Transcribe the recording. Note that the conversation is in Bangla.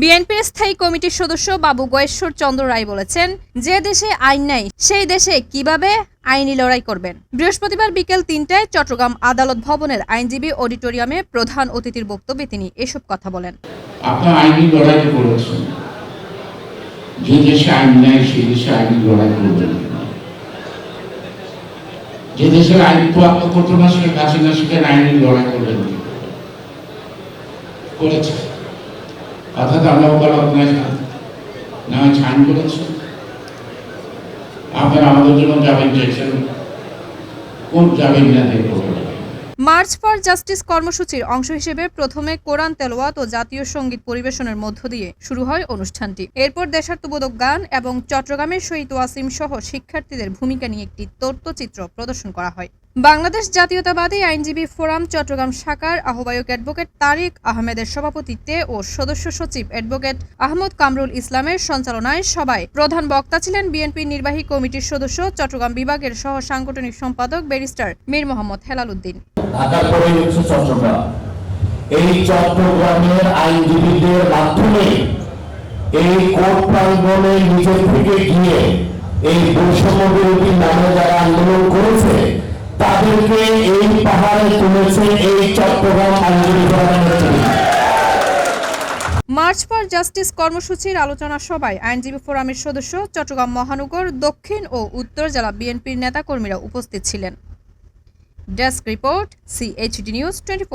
বিএনপির স্থায়ী কমিটির সদস্য বাবু গয়েশ্বর চন্দ্র রায় বলেছেন, যে দেশে আইন নাই, সেই দেশে কীভাবে আইনি লড়াই করবেন? বৃহস্পতিবার বিকেল তিনটায় চট্টগ্রাম আদালত ভবনের আইনজীবী অডিটোরিয়ামে প্রধান অতিথির বক্তব্যে তিনি এসব কথা বলেন। আইনি লড়াই করেছেন। যে দেশে আইন নেই, সেই দেশে আইনি লড়াই করবেন যে দেশের আইন সেখানে কাছে না, সেখানে আইনি লড়াই করবেন করেছে। অর্থাৎ আমরা না না, ছান করেছে। আপনারা আমাদের জন্য যাবেন চেয়েছেন কোন যাবেন না দেখব মার্চ ফর জাস্টিস কর্মসূচির অংশ হিসেবে প্রথমে কোরআন তেলোয়াত ও জাতীয় সংগীত পরিবেশনের মধ্য দিয়ে শুরু হয় অনুষ্ঠানটি। এরপর দেশাত্মবোধক গান এবং চট্টগ্রামের শহীদ ওয়াসিম সহ শিক্ষার্থীদের ভূমিকা নিয়ে একটি তথ্যচিত্র প্রদর্শন করা হয়। বাংলাদেশ জাতীয়তাবাদী আইনজীবী ফোরাম চট্টগ্রাম শাখার আহ্বায়ক অ্যাডভোকেট তারিক আহমেদের সভাপতিত্বে ও সদস্য সচিব অ্যাডভোকেট আহমদ কামরুল ইসলামের সঞ্চালনায় সভায় প্রধান বক্তা ছিলেন বিএনপির নির্বাহী কমিটির সদস্য চট্টগ্রাম বিভাগের সহ সাংগঠনিক সম্পাদক ব্যারিস্টার মীর মোহাম্মদ হেলাল উদ্দিন। এই চট্টগ্রামের আইনজীবীদের মাধ্যমে এই কোর্ট প্রাঙ্গণে নিজের থেকে গিয়ে এই বৈষম্য বিরোধী নামে যারা আন্দোলন করেছে তাদেরকে এই পাহাড়ে তুলেছে এই চট্টগ্রাম মার্চ ফর জাস্টিস কর্মসূচির আলোচনা সভায় আইনজীবী ফোরামের সদস্য চট্টগ্রাম মহানগর, দক্ষিণ ও উত্তর জেলা বিএনপির নেতাকর্মীরা উপস্থিত ছিলেন। Desk report CHD news twenty